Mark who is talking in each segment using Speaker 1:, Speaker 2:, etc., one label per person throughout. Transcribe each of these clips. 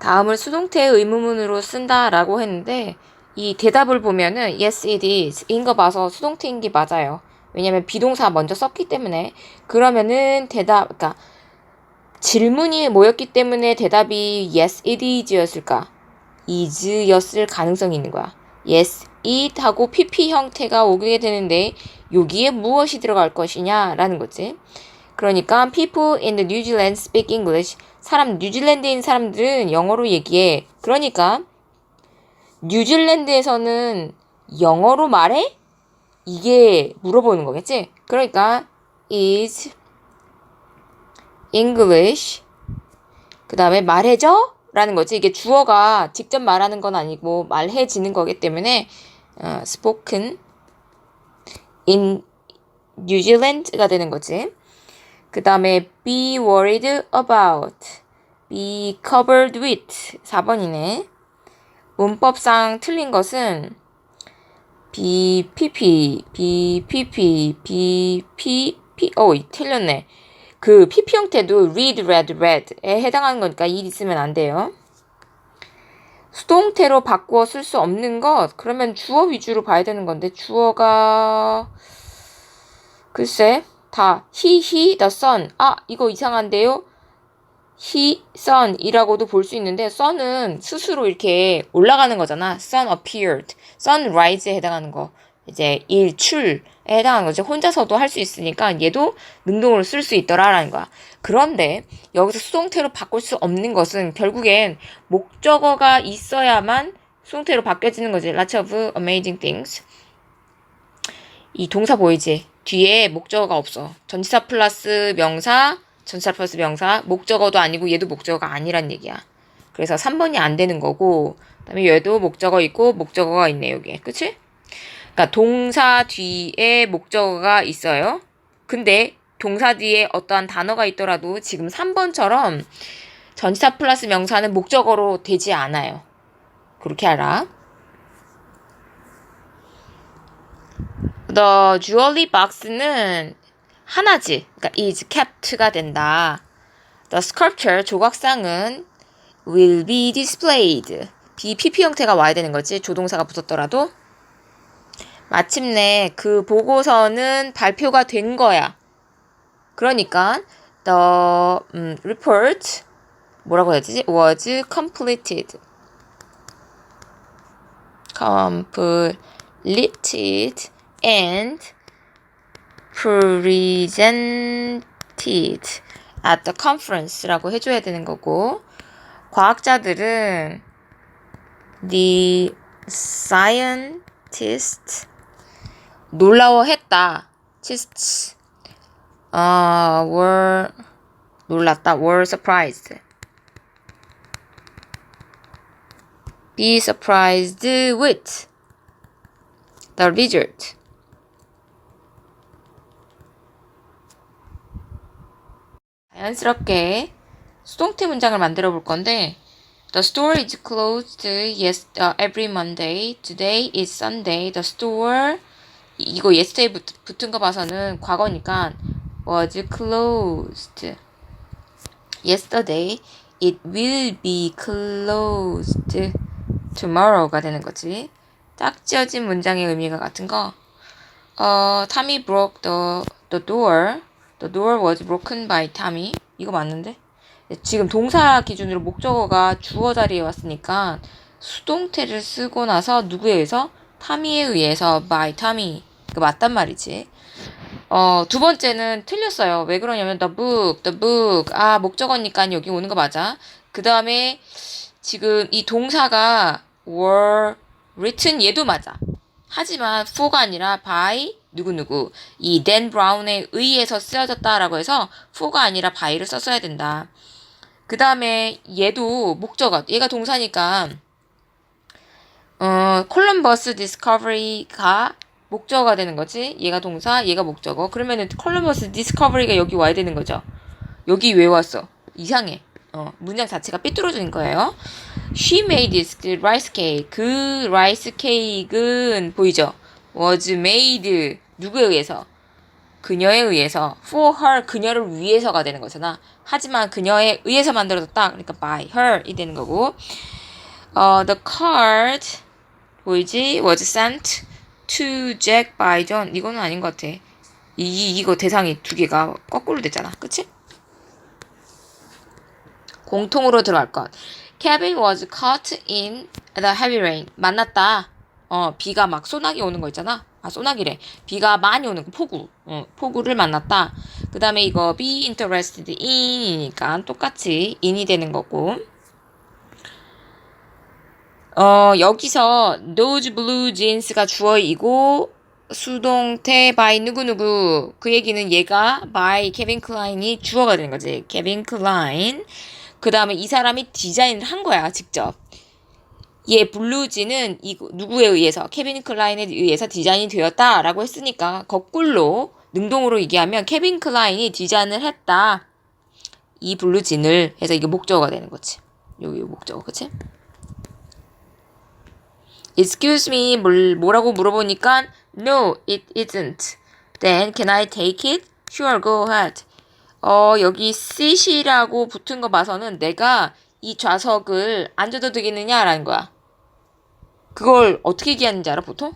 Speaker 1: 다음을 수동태 의문문으로 쓴다라고 했는데 이 대답을 보면은 yes it is 인 거 봐서 수동태인 게 맞아요. 왜냐면 비동사 먼저 썼기 때문에 그러면은 대답 그러니까 질문이 모였기 때문에 대답이 yes it is였을까? is였을 가능성이 있는 거야. yes it 하고 pp 형태가 오게 되는데 여기에 무엇이 들어갈 것이냐라는 거지. 그러니까 people in the New Zealand speak English. 사람 뉴질랜드인 사람들은 영어로 얘기해. 그러니까 뉴질랜드에서는 영어로 말해? 이게 물어보는 거겠지? 그러니까 is English 그 다음에 말해줘? 라는 거지. 이게 주어가 직접 말하는 건 아니고 말해지는 거기 때문에 어, spoken in New Zealand가 되는 거지. 그 다음에 be worried about, be covered with 4번이네. 문법상 틀린 것은 be pp, be pp, be pp, 어, 틀렸네. 그 pp 형태도 read, read, read에 해당하는 거니까 이 있으면 안 돼요. 수동태로 바꾸어 쓸 수 없는 것 그러면 주어 위주로 봐야 되는 건데 주어가 글쎄 다 he, the sun 아 이거 이상한데요? he, sun이라고도 볼 수 있는데 sun은 스스로 이렇게 올라가는 거잖아. sun appeared. sunrise에 해당하는 거. 이제 일출에 해당하는 거지. 혼자서도 할 수 있으니까 얘도 능동으로 쓸 수 있더라라는 거야. 그런데 여기서 수동태로 바꿀 수 없는 것은 결국엔 목적어가 있어야만 수동태로 바뀌어지는 거지. lots of amazing things. 이 동사 보이지? 뒤에 목적어가 없어. 전치사 플러스 명사, 전치사 플러스 명사, 목적어도 아니고 얘도 목적어가 아니란 얘기야. 그래서 3번이 안 되는 거고, 그 다음에 얘도 목적어 있고, 목적어가 있네, 여기에. 그치? 그러니까 동사 뒤에 목적어가 있어요. 근데 동사 뒤에 어떠한 단어가 있더라도 지금 3번처럼 전치사 플러스 명사는 목적어로 되지 않아요. 그렇게 알아. The jewelry box는 하나지. 그러니까 is kept가 된다. The sculpture 조각상은 will be displayed. be pp 형태가 와야 되는 거지. 조동사가 붙었더라도. 마침내 그 보고서는 발표가 된 거야. 그러니까 the 음, report 뭐라고 해야 되지? was completed. completed and presented at the conference라고 해줘야 되는 거고 과학자들은 the scientist 놀라워했다. just uh, were 놀랐다. were surprised. be surprised with the result. 자연스럽게 수동태 문장을 만들어 볼 건데 The store is closed yes, uh, every Monday. Today is Sunday. The store 이거 yesterday 붙, 붙은 거 봐서는 과거니까 was closed. Yesterday it will be closed tomorrow가 되는 거지. 딱 지어진 문장의 의미가 같은 거. 어, Tommy broke the the door. The door was broken by Tommy. 이거 맞는데? 지금 동사 기준으로 목적어가 주어 자리에 왔으니까 수동태를 쓰고 나서 누구에 의해서? 타미에 의해서 by Tommy. 그 맞단 말이지. 어, 두 번째는 틀렸어요. 왜 그러냐면 the book, the book. 아, 목적어니까 여기 오는 거 맞아. 그 다음에 지금 이 동사가 were written 얘도 맞아. 하지만 for가 아니라 by 누구누구 이 댄 브라운에 의해서 쓰여졌다라고 해서 for가 아니라 by를 썼어야 된다. 그 다음에 얘도 목적어 얘가 동사니까 어 콜럼버스 디스커버리가 목적어가 되는 거지. 얘가 동사, 얘가 목적어. 그러면은 콜럼버스 디스커버리가 여기 와야 되는 거죠. 여기 왜 왔어? 이상해. 어, 문장 자체가 삐뚤어진 거예요. She made this rice cake. 그 rice cake은 보이죠? Was made 누구에 의해서? 그녀에 의해서 for her 그녀를 위해서가 되는 거잖아. 하지만 그녀에 의해서 만들어졌다. 그러니까 by her 이 되는 거고. 어, the card 보이지? was sent to Jack by John. 이거는 아닌 것 같아. 이 이거 대상이 두 개가 거꾸로 됐잖아. 그치? 공통으로 들어갈 것. Kevin was caught in the heavy rain. 만났다. 어, 비가 막 소나기 오는 거 있잖아. 아, 소나기래. 비가 많이 오는 거, 폭우. 어, 폭우를 만났다. 그 다음에 이거 be interested in이니까 똑같이 in이 되는 거고. 어, 여기서 those blue jeans가 주어이고, 수동태 by 누구누구. 그 얘기는 얘가 by 케빈 클라인이 주어가 되는 거지. 케빈 클라인. 그 다음에 이 사람이 디자인을 한 거야, 직접. 얘 블루지는 이 누구에 의해서 케빈 클라인에 의해서 디자인이 되었다라고 했으니까 거꾸로 능동으로 얘기하면 케빈 클라인이 디자인을 했다. 이 블루진을 해서 이게 목적어가 되는 거지. 여기 목적어, 그치? Excuse me, 뭘, 뭐라고 물어보니까 No, it isn't. Then can I take it? Sure, go ahead. 어, 여기 sit이라고 붙은 거 봐서는 내가 이 좌석을 앉아도 되겠느냐라는 거야. 그걸 어떻게 얘기하는지 알아, 보통?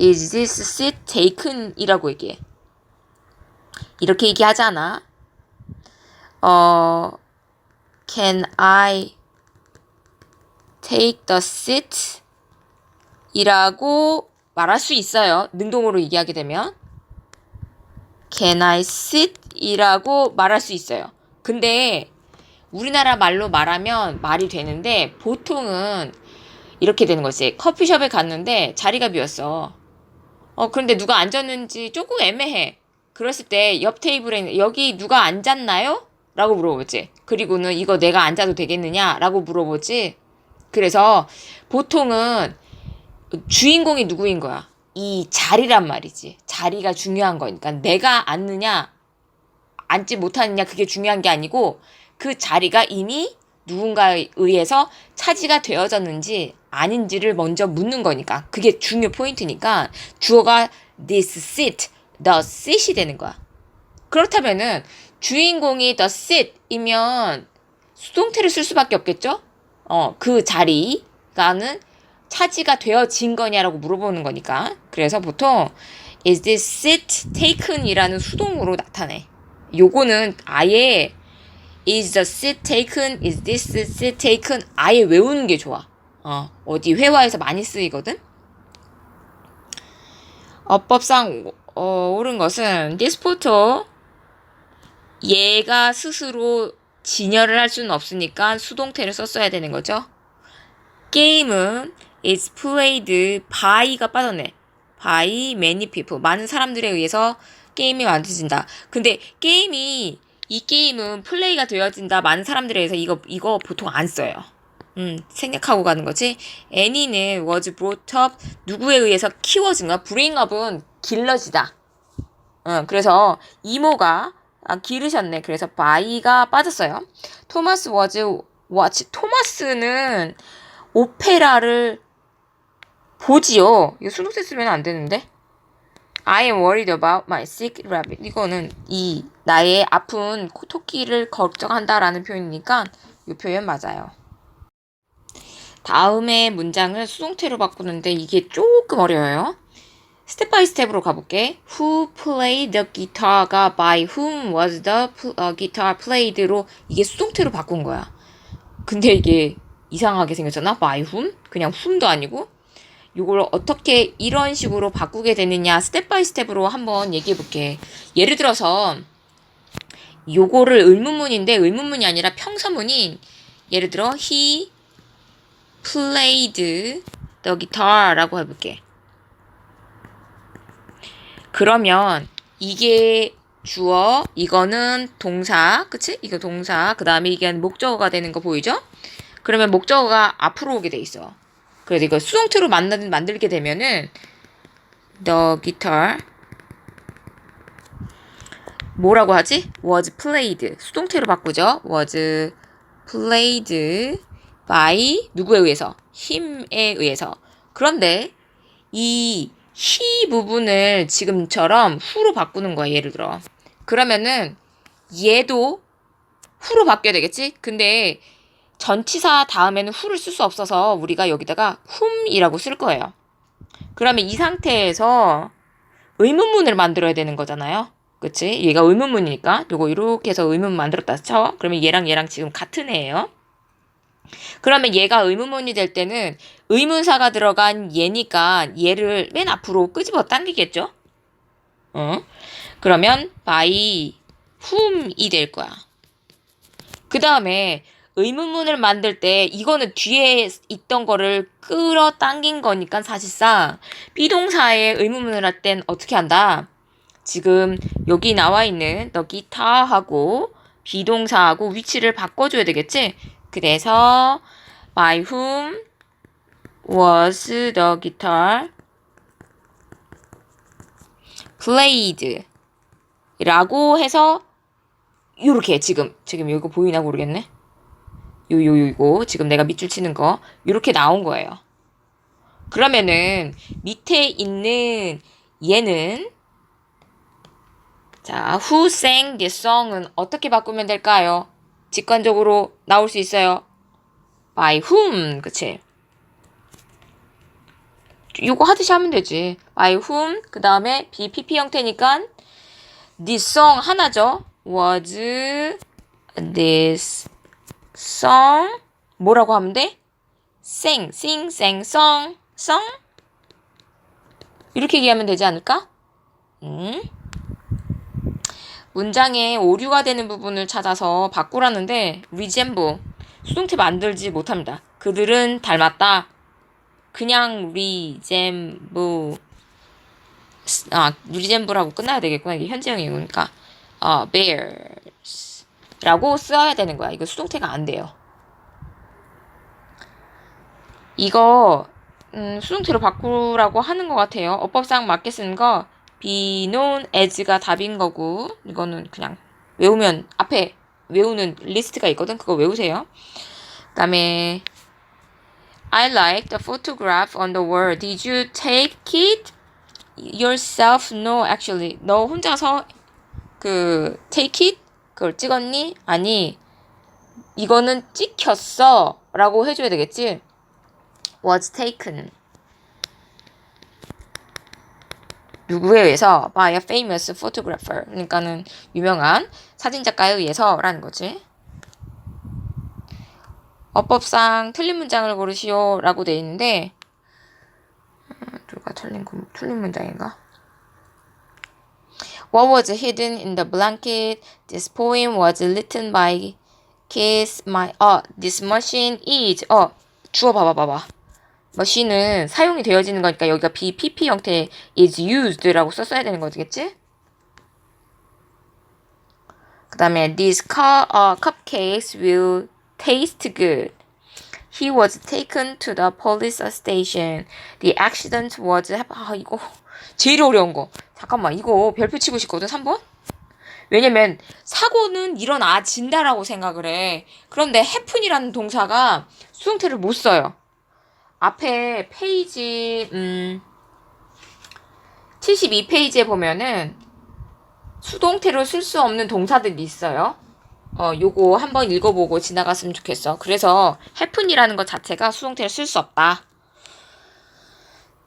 Speaker 1: Is this seat taken? 이라고 얘기해. 이렇게 얘기하잖아. 어, can I take the seat? 이라고 말할 수 있어요. 능동으로 얘기하게 되면. Can I sit? 이라고 말할 수 있어요. 근데 우리나라 말로 말하면 말이 되는데 보통은 이렇게 되는 거지. 커피숍에 갔는데 자리가 비었어. 어, 그런데 누가 앉았는지 조금 애매해. 그랬을 때 옆 테이블에 여기 누가 앉았나요? 라고 물어보지. 그리고는 이거 내가 앉아도 되겠느냐? 라고 물어보지. 그래서 보통은 주인공이 누구인 거야? 이 자리란 말이지. 자리가 중요한 거니까. 내가 앉느냐, 앉지 못하느냐, 그게 중요한 게 아니고, 그 자리가 이미 누군가에 의해서 차지가 되어졌는지 아닌지를 먼저 묻는 거니까. 그게 중요 포인트니까, 주어가 this seat, the seat이 되는 거야. 그렇다면은, 주인공이 the seat이면 수동태를 쓸 수밖에 없겠죠? 어, 그 자리가는 차지가 되어진 거냐라고 물어보는 거니까. 그래서 보통 is this seat taken이라는 수동으로 나타내. 요거는 아예 is the seat taken, is this seat taken 아예 외우는 게 좋아. 어, 어디 회화에서 많이 쓰이거든. 어법상 어, 옳은 것은 this photo 얘가 스스로 진열을 할 수는 없으니까 수동태를 썼어야 되는 거죠. 게임은 is played by가 빠졌네. by many people. 많은 사람들에 의해서 게임이 만들어진다. 근데 게임이 이 게임은 플레이가 되어진다. 많은 사람들에 의해서 이거 이거 보통 안 써요. 음, 생략하고 가는 거지. Annie는 was brought up 누구에 의해서 키워진 거야. bring up은 길러지다. 어, 그래서 이모가 아, 기르셨네. 그래서 by가 빠졌어요. 토마스 was watch. 토마스는 오페라를 보지요. 이거 수동태 쓰면 안 되는데. I am worried about my sick rabbit. 이거는 이 나의 아픈 코- 토끼를 걱정한다라는 표현이니까 이 표현 맞아요. 다음에 문장을 수동태로 바꾸는데 이게 조금 어려워요. 스텝 바이 스텝으로 가볼게. Who played the guitar가 by whom was the 어, guitar played로 이게 수동태로 바꾼 거야. 근데 이게 이상하게 생겼잖아. by whom? 그냥 whom도 아니고. 이걸 어떻게 이런 식으로 바꾸게 되느냐 스텝 바이 스텝으로 한번 얘기해 볼게. 예를 들어서 요거를 의문문인데 의문문이 아니라 평서문인 예를 들어 he played the guitar라고 해볼게. 그러면 이게 주어, 이거는 동사, 그치? 이거 동사, 그 다음에 이게 목적어가 되는 거 보이죠? 그러면 목적어가 앞으로 오게 돼 있어. 그래서 이거 수동태로 만들, 만들게 되면은 the guitar 뭐라고 하지? was played 수동태로 바꾸죠. was played by 누구에 의해서? 힘에 의해서. 그런데 이 he 부분을 지금처럼 who로 바꾸는 거야, 예를 들어. 그러면은 얘도 who로 바뀌어야 되겠지? 근데 전치사 다음에는 who를 쓸 수 없어서 우리가 여기다가 whom이라고 쓸 거예요. 그러면 이 상태에서 의문문을 만들어야 되는 거잖아요. 그치? 얘가 의문문이니까 요거 이렇게 해서 의문문 만들었다 쳐. 그러면 얘랑 얘랑 지금 같은 애예요. 그러면 얘가 의문문이 될 때는 의문사가 들어간 얘니까 얘를 맨 앞으로 끄집어 당기겠죠? 어? 그러면 by whom이 될 거야. 그 다음에 의문문을 만들 때 이거는 뒤에 있던 거를 끌어당긴 거니까 사실상 비동사의 의문문을 할 땐 어떻게 한다? 지금 여기 나와 있는 너 기타하고 비동사하고 위치를 바꿔줘야 되겠지? 그래서 by whom was the guitar played 라고 해서 요렇게 지금 지금 이거 보이나 모르겠네. 요 요 요거 지금 내가 밑줄 치는 거 요렇게 나온 거예요. 그러면은 밑에 있는 얘는 자, who sang this song은 어떻게 바꾸면 될까요? 직관적으로 나올 수 있어요. by whom, 그치? 요거 하듯이 하면 되지. by whom, 그 다음에 BPP 형태니까 this song 하나죠. was this song 뭐라고 하면 돼? sing, sing, sang, song, song 이렇게 얘기하면 되지 않을까? 음. 문장에 오류가 되는 부분을 찾아서 바꾸라는데 resemble 수동태 만들지 못합니다. 그들은 닮았다. 그냥 resemble 아 resemble하고 끝나야 되겠구나. 이게 현재형이니까 어, bears 라고 써야 되는 거야. 이거 수동태가 안 돼요. 이거 음, 수동태로 바꾸라고 하는 것 같아요. 어법상 맞게 쓰는 거 known as가 답인 거고 이거는 그냥 외우면 앞에 외우는 리스트가 있거든. 그거 외우세요. 그다음에 I like the photograph on the wall. Did you take it yourself? No, actually. 너 혼자서 그 take it 그걸 찍었니? 아니. 이거는 찍혔어 라고 해줘야 되겠지. was taken. 누구에 의해서 by a famous photographer. 그러니까는 유명한 사진 작가에 의해서라는 거지. 어법상 틀린 문장을 고르시오 라고 돼 있는데 음, 누가 틀린 구- 틀린 문장인가? What was hidden in the blanket? This poem was written by Kiss My. 어, this machine is. 어, 주어 봐봐 봐봐. 머신은 사용이 되어지는 거니까 여기가 BPP 형태 is used라고 썼어야 되는 거겠지? 그 다음에 these cu- uh, cupcakes will taste good. He was taken to the police station. The accident was 아 이거 제일 어려운 거. 잠깐만 이거 별표 치고 싶거든 3번. 왜냐면 사고는 일어나진다라고 생각을 해. 그런데 happen이라는 동사가 수동태를 못 써요. 앞에 페이지 음 72페이지에 보면은 수동태로 쓸 수 없는 동사들이 있어요. 어, 요거 한번 읽어보고 지나갔으면 좋겠어. 그래서 happen이라는 것 자체가 수동태를 쓸 수 없다.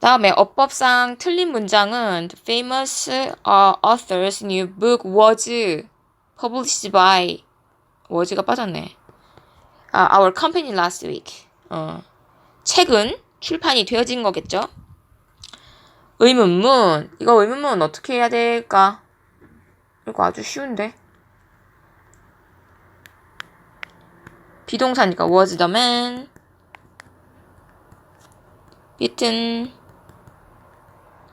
Speaker 1: 다음에 어법상 틀린 문장은 The famous uh, author's new book was published by was가 빠졌네. 아, our company last week. 어. 책은 출판이 되어진 거겠죠? 의문문. 이거 의문문 어떻게 해야 될까? 이거 아주 쉬운데. 비동사니까 was the man beaten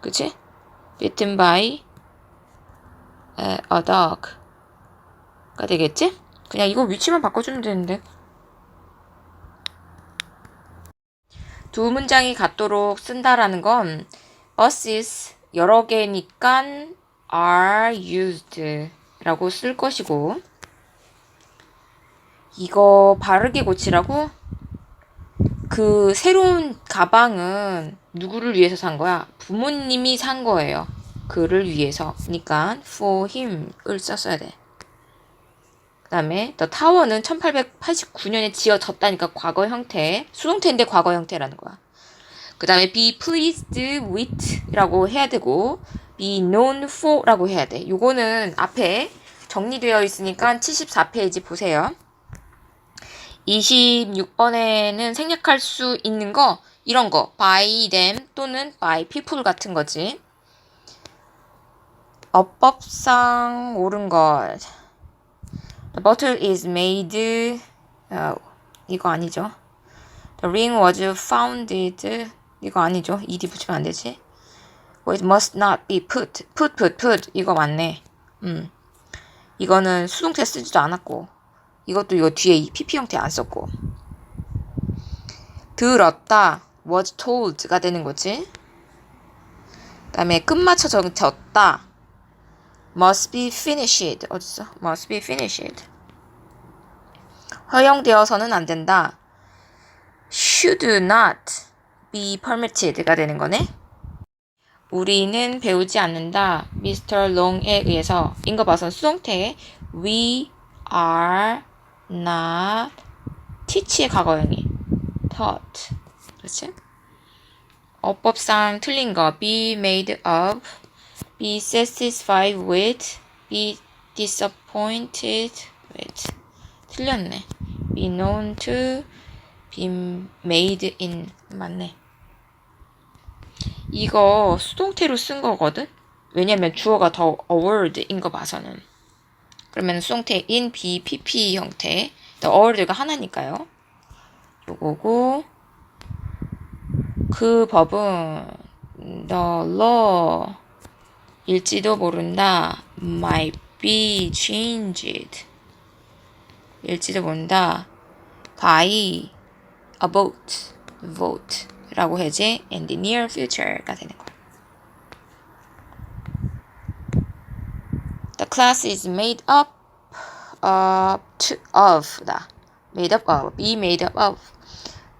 Speaker 1: 그치? beaten by a dog가 되겠지? 그냥 이거 위치만 바꿔주면 되는데 두 문장이 같도록 쓴다라는 건 buses 여러 개니까 are used 라고 쓸 것이고 이거 바르게 고치라고 그 새로운 가방은 누구를 위해서 산 거야? 부모님이 산 거예요. 그를 위해서. 그러니까 for him을 썼어야 돼. 그 다음에 the tower는 1889년에 지어졌다니까 과거 형태. 수동태인데 과거 형태라는 거야. 그 다음에 be pleased with 라고 해야 되고 be known for 라고 해야 돼. 요거는 앞에 정리되어 있으니까 74페이지 보세요. 26번에는 생략할 수 있는 거 이런 거 by them 또는 by people 같은 거지. 어법상 옳은 것. The bottle is made. 어, 이거 아니죠. The ring was founded. 이거 아니죠. ed 붙이면 안 되지. It must not be put. put, put, put. 이거 맞네. 음. 이거는 수동태 쓰지도 않았고. 이것도 이거 뒤에 이 pp 형태 안 썼고. 들었다. Was told가 되는 거지. 그다음에 끝마쳐 정쳤다. must be finished. 어딨어? must be finished. 허용되어서는 안 된다. should not be permitted가 되는 거네. 우리는 배우지 않는다. Mr. Long에 의해서 인거 봐선 수동태 we are not teach의 과거형이 taught. 그렇지? 어법상 틀린 거 be made of, be satisfied with, be disappointed with. 틀렸네. be known to, be made in. 맞네. 이거 수동태로 쓴 거거든? 왜냐면 주어가 더 award인 거 봐서는. 그러면 수동태 in, be, pp 형태. award가 하나니까요. 요거고, 그 법은 the law 일지도 모른다. might be changed. 일지도 모른다. by a vote, 라고 해야지 in the near future가 되는 거야. The class is made up uh, to, of 다 made up of be made up of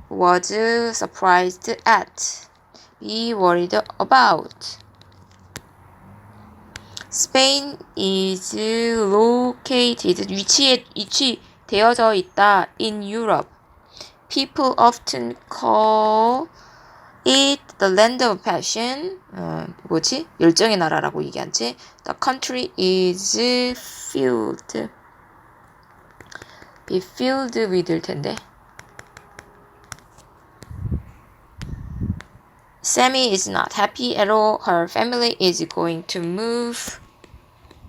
Speaker 1: was surprised at be worried about Spain is located 위치에 위치되어져 있다 in Europe. People often call it the land of passion. 어, 뭐지? 열정의 나라라고 얘기하지. The country is filled. be filled with일 텐데. Sammy is not happy at all. Her family is going to move.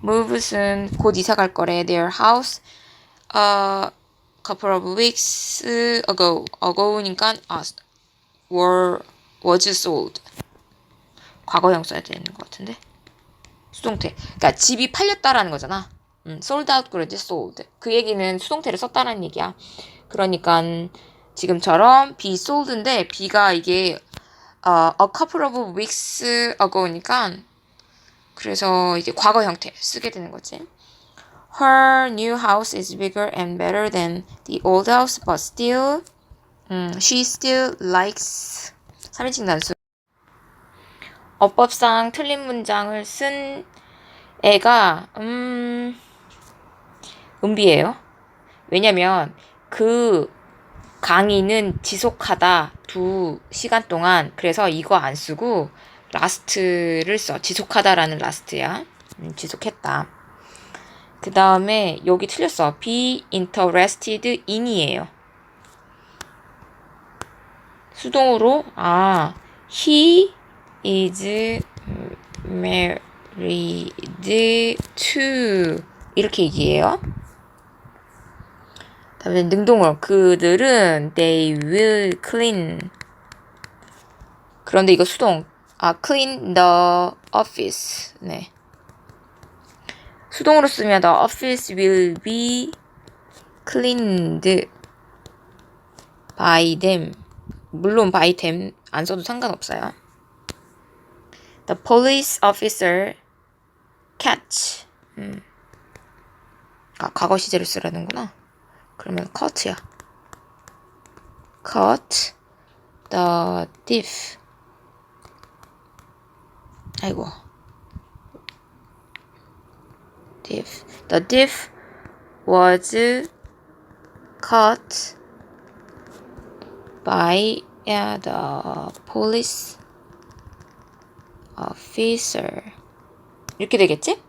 Speaker 1: Move은 곧 이사 갈 거래. Their house. A couple of weeks ago. ago니까 아, were was sold. 과거형 써야 되는 것 같은데. 수동태. 그러니까 집이 팔렸다라는 거잖아. 음, sold out 그러지 sold. 그 얘기는 수동태를 썼다는 얘기야. 그러니까 지금처럼 be sold인데 be가 이게 어, a couple of weeks ago니까 그래서 이게 과거 형태 쓰게 되는 거지. Her new house is bigger and better than the old house, but still, 음, she still likes 3인칭 단수. 어법상 틀린 문장을 쓴 애가 음 은비예요. 왜냐면 그 강의는 지속하다 두 시간 동안. 그래서 이거 안 쓰고 라스트를 써. 지속하다라는 라스트야. 음, 지속했다. 그 다음에 여기 틀렸어. be interested in이에요. 수동으로 아 he is married to. 이렇게 얘기해요 다음에 능동어 그들은 they will clean 그런데 이거 수동 아 clean the office 네 수동으로 쓰면 the office will be cleaned by them 물론 by them 안 써도 상관없어요 the police officer catch 음. 아 과거 시제를 쓰라는구나 그러면 cut야. cut the thief. 아이고. thief. The thief was caught by uh, the police officer. 이렇게 되겠지?